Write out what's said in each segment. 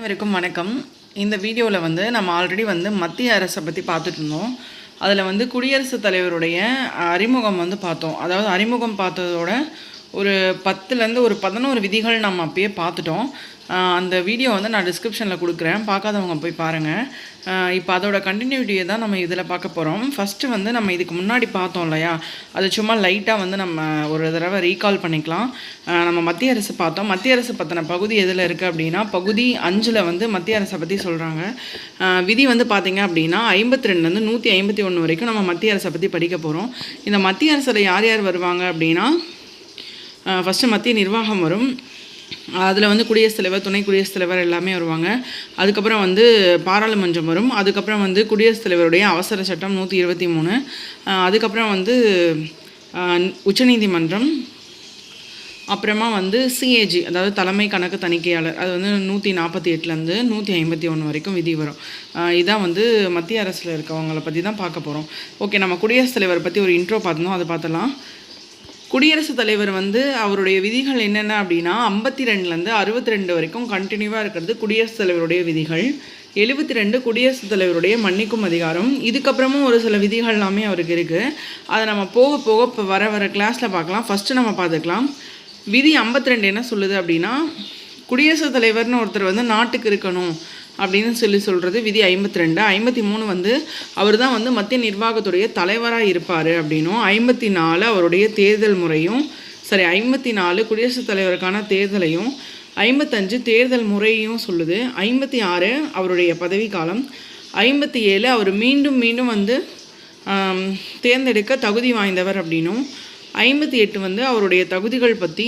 அனைவருக்கும் வணக்கம். இந்த வீடியோவில் வந்து நம்ம ஆல்ரெடி வந்து மத்திய அரசை பற்றி பார்த்துட்டு இருந்தோம். அதில் வந்து குடியரசுத் தலைவருடைய அறிமுகம் வந்து பார்த்தோம். அதாவது அறிமுகம் பார்த்ததோட ஒரு பத்துலேருந்து ஒரு பதினோரு விதிகள் நம்ம அப்பயே பார்த்துட்டோம். அந்த வீடியோ வந்து நான் டிஸ்கிரிப்ஷனில் கொடுக்குறேன். பார்க்காதவங்க போய் பாருங்கள் இப்போ அதோட கண்டினியூட்டியை தான் நம்ம இதில் பார்க்க போகிறோம் ஃபஸ்ட்டு வந்து நம்ம இதுக்கு முன்னாடி பார்த்தோம் இல்லையா? அது சும்மா லைட்டாக வந்து நம்ம ஒரு தடவை ரீகால் பண்ணிக்கலாம். நம்ம மத்திய அரசு பார்த்தோம். மத்திய அரசு பற்றின பகுதி எதில் இருக்குது அப்படின்னா பகுதி அஞ்சில் வந்து மத்திய அரசை பற்றி சொல்கிறாங்க விதி வந்து பார்த்தீங்க அப்படின்னா ஐம்பத்தி ரெண்டுலேருந்து நூற்றி ஐம்பத்தி ஒன்று வரைக்கும் நம்ம மத்திய அரசை பற்றி படிக்க போகிறோம் இந்த மத்திய அரசில் யார் யார் வருவாங்க அப்படின்னா ஃபஸ்ட்டு மத்திய நிர்வாகம் வரும். அதில் வந்து குடியரசுத் தலைவர் துணை குடியரசுத் தலைவர் எல்லாமே வருவாங்க. அதுக்கப்புறம் வந்து பாராளுமன்றம் வரும். அதுக்கப்புறம் வந்து குடியரசுத் தலைவருடைய அவசர சட்டம் நூற்றி இருபத்தி மூணு. அதுக்கப்புறம் வந்து அஹ், உச்சநீதிமன்றம். அப்புறமா வந்து சிஏஜி அதாவது தலைமை கணக்கு தணிக்கையாளர். அது வந்து நூற்றி நாற்பத்தி எட்டுலேருந்து நூற்றி ஐம்பத்தி ஒன்று வரைக்கும் விதி வரும். இதான் வந்து மத்திய அரசில் இருக்கவங்கள பற்றி தான் பார்க்க போகிறோம் ஓகே நம்ம குடியரசுத் தலைவரை பற்றி ஒரு இன்ட்ரோ பார்த்தோம் அதை பார்த்தலாம் குடியரசுத் தலைவர் வந்து அவருடைய விதிகள் என்னென்ன அப்படின்னா ஐம்பத்தி ரெண்டுலேருந்து அறுபத்தி ரெண்டு வரைக்கும் கண்டினியூவாக இருக்கிறது குடியரசுத் தலைவருடைய விதிகள். எழுபத்தி ரெண்டு குடியரசுத் தலைவருடைய மன்னிக்கும் அதிகாரம். இதுக்கப்புறமும் ஒரு சில விதிகள் எல்லாமே அவருக்கு இருக்குது அதை நம்ம போக போக இப்போ வர வர கிளாஸில் பார்க்கலாம். ஃபஸ்ட்டு நம்ம பார்த்துக்கலாம். விதி ஐம்பத்தி ரெண்டு என்ன சொல்லுது அப்படின்னா குடியரசுத் தலைவர்னு ஒருத்தர் வந்து நாட்டுக்கு இருக்கணும். அப்படின்னு சொல்லி சொல்கிறது விதி ஐம்பத்தி ரெண்டு ஐம்பத்தி மூணு வந்து அவர் தான் வந்து மத்திய நிர்வாகத்துடைய தலைவராக இருப்பார் அப்படின்னும். ஐம்பத்தி நாலு அவருடைய தேர்தல் முறையும் சரி ஐம்பத்தி நாலு குடியரசுத் தலைவருக்கான தேர்தலையும் ஐம்பத்தஞ்சு தேர்தல் முறையும் சொல்லுது. ஐம்பத்தி ஆறு அவருடைய பதவிக்காலம். ஐம்பத்தி ஏழு அவர் மீண்டும் மீண்டும் வந்து தேர்ந்தெடுக்க தகுதி வாய்ந்தவர் அப்படின்னும். ஐம்பத்தி எட்டு வந்து அவருடைய தகுதிகள் பற்றி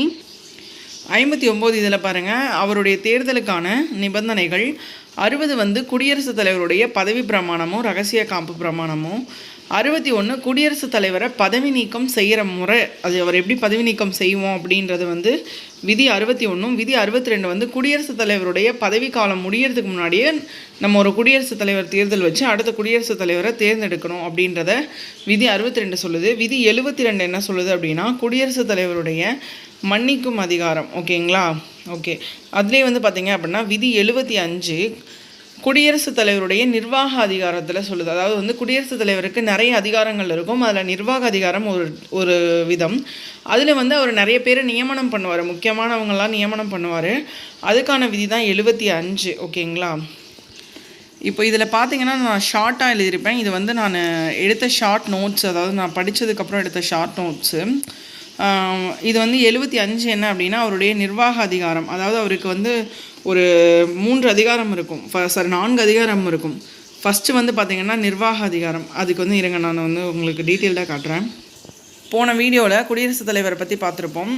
ஐம்பத்தி ஒம்பது இதில் பாருங்கள் அவருடைய தேர்தலுக்கான நிபந்தனைகள் அறுபது வந்து குடியரசுத் தலைவருடைய பதவி பிரமாணமும் ரகசிய காப்பு பிரமாணமும் அறுபத்தி ஒன்று குடியரசுத் தலைவரை பதவி நீக்கம் செய்கிற முறை அது அவர் எப்படி பதவி நீக்கம் செய்வோம் அப்படின்றது வந்து விதி அறுபத்தி ஒன்றும் விதி அறுபத்தி ரெண்டு வந்து குடியரசுத் தலைவருடைய பதவி காலம் முடியறதுக்கு முன்னாடியே நம்ம ஒரு குடியரசுத் தலைவர் தேர்தல் வச்சு அடுத்த குடியரசுத் தலைவரை தேர்ந்தெடுக்கணும் அப்படின்றத விதி அறுபத்தி ரெண்டு சொல்லுது. விதி எழுபத்தி ரெண்டு என்ன சொல்லுது அப்படின்னா குடியரசுத் தலைவருடைய மன்னிக்கும் அதிகாரம் ஓகேங்களா? ஓகே. அதுலேயே வந்து பார்த்தீங்க அப்படின்னா விதி எழுபத்தி அஞ்சு குடியரசுத் தலைவருடைய நிர்வாக அதிகாரத்தில் சொல்லுது. அதாவது வந்து குடியரசுத் தலைவருக்கு நிறைய அதிகாரங்கள் இருக்கும். அதில் நிர்வாக அதிகாரம் ஒரு ஒரு விதம். அதில் வந்து அவர் நிறைய பேர் நியமனம் பண்ணுவார். முக்கியமானவங்களாம் நியமனம் பண்ணுவார். அதுக்கான விதி தான் எழுபத்தி அஞ்சு. ஓகேங்களா? இப்போ இதில் பார்த்தீங்கன்னா நான் ஷார்ட்டாக எழுதியிருப்பேன். இது வந்து நான் எடுத்த ஷார்ட் நோட்ஸ் அதாவது நான் படித்ததுக்கப்புறம் எடுத்த ஷார்ட் நோட்ஸு இது வந்து எழுபத்தி அஞ்சு என்ன அப்படின்னா அவருடைய நிர்வாக அதிகாரம். அதாவது அவருக்கு வந்து ஒரு மூன்று அதிகாரம் இருக்கும். சாரி நான்கு அதிகாரம் இருக்கும். ஃபஸ்ட்டு வந்து பார்த்திங்கன்னா நிர்வாக அதிகாரம். அதுக்கு வந்து இருங்க நான் வந்து உங்களுக்கு டீட்டெயில்டாக காட்டுறேன். போன வீடியோவில் குடியரசுத் தலைவரை பற்றி பார்த்துருப்போம்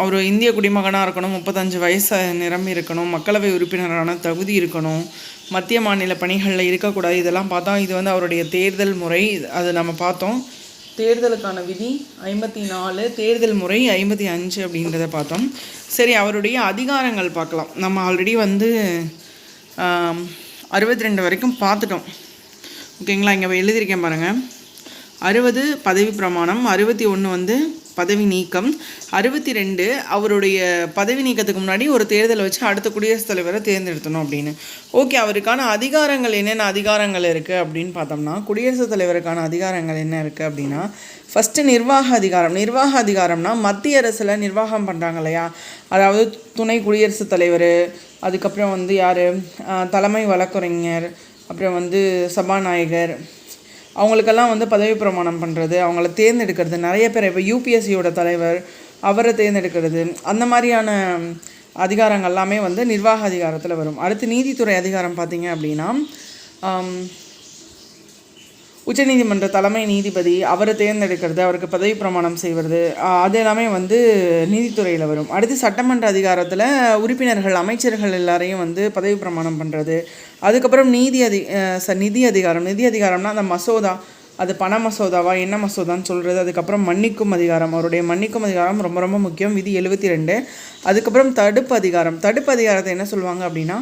அவர் இந்திய குடிமகனாக இருக்கணும் முப்பத்தஞ்சு வயசு நிரம்பி இருக்கணும் மக்களவை உறுப்பினரான தகுதி இருக்கணும் மத்திய மாநில பணிகளில் இருக்கக்கூடாது இதெல்லாம் பார்த்தோம் இது வந்து அவருடைய தேர்தல் முறை அது நம்ம பார்த்தோம். தேர்தலுக்கான விதி ஐம்பத்தி நாலு தேர்தல் முறை ஐம்பத்தி அஞ்சு அப்படின்றத பார்த்தோம். சரி அவருடைய அதிகாரங்கள் பார்க்கலாம். நம்ம ஆல்ரெடி வந்து அறுபத்தி ரெண்டு வரைக்கும் பார்த்துட்டோம். ஓகேங்களா? இங்கே எழுதியிருக்கேன் பாருங்கள் அறுபது பதவி பிரமாணம் அறுபத்தி ஒன்று வந்து பதவி நீக்கம். அறுபத்தி ரெண்டு அவருடைய பதவி நீக்கத்துக்கு முன்னாடி ஒரு தேர்தல் வச்சு அடுத்த குடியரசுத் தலைவரை தேர்ந்தெடுத்தணும் அப்படின்னு. ஓகே அவருக்கான அதிகாரங்கள் என்னென்ன அதிகாரங்கள் இருக்குது அப்படின்னு பார்த்தோம்னா குடியரசுத் தலைவருக்கான அதிகாரங்கள் என்ன இருக்குது அப்படின்னா ஃபஸ்ட்டு நிர்வாக அதிகாரம். நிர்வாக அதிகாரம்னா மத்திய அரசில் நிர்வாகம் பண்ணுறாங்க இல்லையா? அதாவது துணை குடியரசுத் தலைவர் அதுக்கப்புறம் வந்து யார்? தலைமை வழக்கறிஞர் அப்புறம் வந்து சபாநாயகர் அவங்களுக்கெல்லாம் வந்து பதவி பிரமாணம் பண்ணுறது அவங்கள தேர்ந்தெடுக்கிறது நிறைய பேர் இப்போ யூபிஎஸ்சியோட தலைவர் அவரை தேர்ந்தெடுக்கிறது அந்த மாதிரியான அதிகாரங்கள் எல்லாமே வந்து நிர்வாக அதிகாரத்தில் வரும். அடுத்து நீதித்துறை அதிகாரம் பார்த்தீங்க அப்படின்னா உச்சநீதிமன்ற தலைமை நீதிபதி அவரை தேர்ந்தெடுக்கிறது அவருக்கு பதவி பிரமாணம் செய்வது அது எல்லாமே வந்து நீதித்துறையில் வரும். அடுத்து சட்டமன்ற அதிகாரத்தில் உறுப்பினர்கள் அமைச்சர்கள் எல்லாரையும் வந்து பதவி பிரமாணம் பண்ணுறது அதுக்கப்புறம் நீதி அதி ச நிதி அதிகாரம். நிதி அதிகாரம்னா அந்த மசோதா. அது பண மசோதாவா என்ன மசோதான்னு சொல்கிறது அதுக்கப்புறம் மன்னிக்கும் அதிகாரம். அவருடைய மன்னிக்கும் அதிகாரம் ரொம்ப ரொம்ப முக்கியம். விதி எழுபத்தி ரெண்டு. அதுக்கப்புறம் தடுப்பு அதிகாரம். தடுப்பு அதிகாரத்தை என்ன சொல்லுவாங்க அப்படின்னா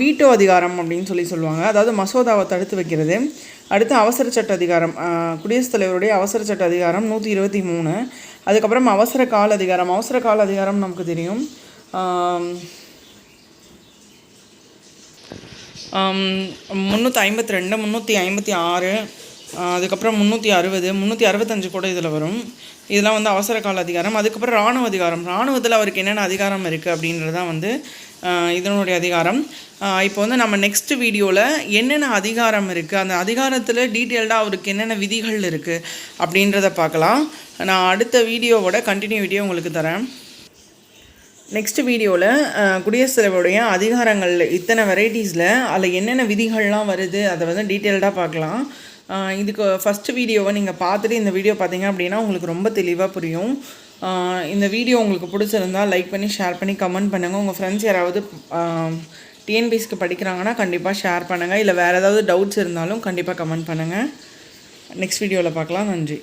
வீட்டோ அதிகாரம் அப்படின்னு சொல்லி சொல்லுவாங்க. அதாவது மசோதாவை தடுத்து வைக்கிறது. அடுத்து அவசர சட்ட அதிகாரம். குடியரசுத் தலைவருடைய அவசர சட்ட அதிகாரம் நூற்றி இருபத்தி மூணு. அதுக்கப்புறம் அவசர கால அதிகாரம். அவசர கால அதிகாரம் நமக்கு தெரியும். முந்நூற்றி ஐம்பத்தி ரெண்டு முந்நூற்றி ஐம்பத்தி ஆறு அதுக்கப்புறம் முந்நூற்றி அறுபது முந்நூற்றி அறுபத்தஞ்சு கூட இதில் வரும். இதெல்லாம் வந்து அவசர கால அதிகாரம். அதுக்கப்புறம் இராணுவ அதிகாரம். இராணுவத்தில் அவருக்கு என்னென்ன அதிகாரம் இருக்குது அப்படின்றதான் வந்து இதனுடைய அதிகாரம். இப்போ வந்து நம்ம நெக்ஸ்ட் வீடியோவில் என்னென்ன அதிகாரம் இருக்குது அந்த அதிகாரத்தில் டீட்டெயில்டாக அவருக்கு என்னென்ன விதிகள் இருக்குது அப்படின்றத பார்க்கலாம். நான் அடுத்த வீடியோவோட கண்டினியூட்டியை உங்களுக்கு தரேன். நெக்ஸ்ட் வீடியோவில் குடியரசுத் தலைவருடைய அதிகாரங்கள் இத்தனை வெரைட்டிஸில் அதில் என்னென்ன விதிகள்லாம் வருது அதை வந்து டீட்டெயில்டாக பார்க்கலாம். இதுக்கு ஃபஸ்ட்டு வீடியோவை நீங்கள் பார்த்துட்டு இந்த வீடியோ பார்த்தீங்க அப்படின்னா உங்களுக்கு ரொம்ப தெளிவாக புரியும். இந்த வீடியோ உங்களுக்கு பிடிச்சிருந்தா லைக் பண்ணி ஷேர் பண்ணி கமெண்ட் பண்ணுங்கள் உங்கள் ஃப்ரெண்ட்ஸ் யாராவது டிஎன்பிஎஸ்க்கு படிக்கிறாங்கன்னா கண்டிப்பாக ஷேர் பண்ணுங்கள் இல்லை வேறு ஏதாவது டவுட்ஸ் இருந்தாலும் கண்டிப்பாக கமெண்ட் பண்ணுங்கள் நெக்ஸ்ட் வீடியோவில் பார்க்கலாம். நன்றி.